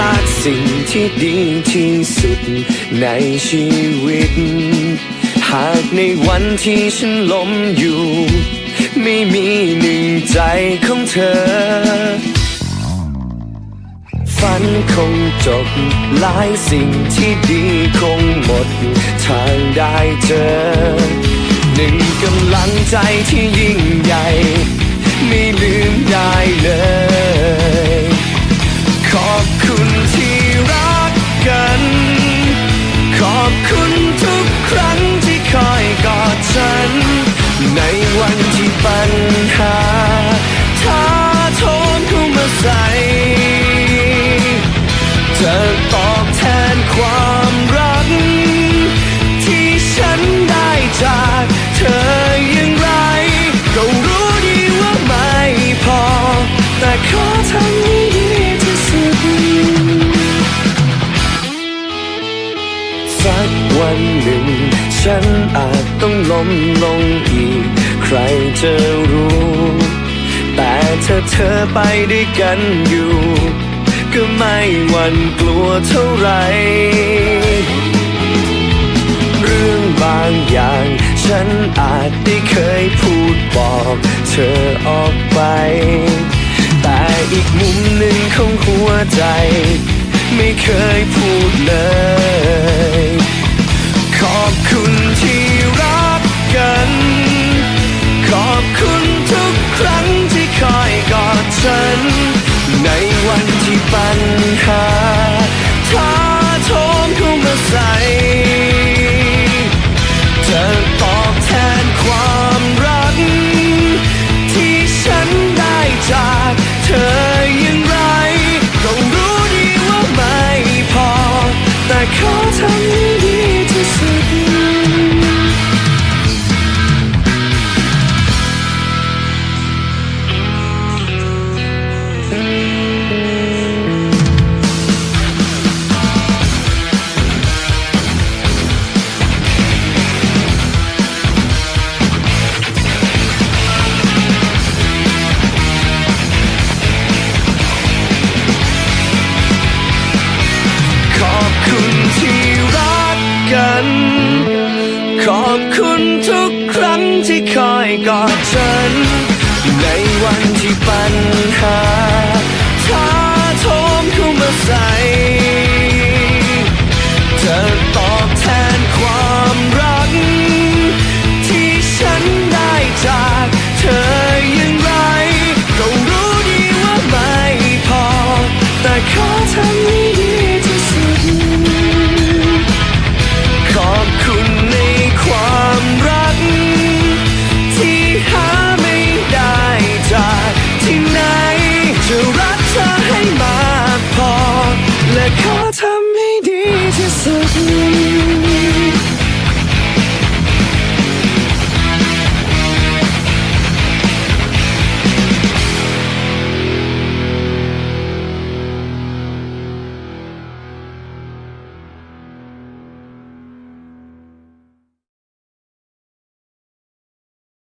ลาดสิ่งที่ดีที่สุดในชีวิต หากในวันที่ฉันล้มอยู่ ไม่มีหนึ่งใจของเธอ ฝันคงจบหลายสิ่งที่ดีคงหมด ทางได้เจอ หนึ่งกำลังใจที่ยิ่ง ฉันอาจต้องล้มลงอีก ใครจะรู้ แต่ถ้าเธอไปด้วยกันอยู่ ก็ไม่หวั่นกลัวเท่าไร เรื่องบางอย่าง ฉันอาจได้เคยพูดบอกเธอออกไป แต่อีกมุมหนึ่งของหัวใจ ไม่เคยพูดเลย ขอบคุณที่รักกัน ขอบคุณทุกครั้ง น ขอบคุณทุกครั้งที่คอยกอดฉัน ในวันที่ปัญหาท้า Thank you.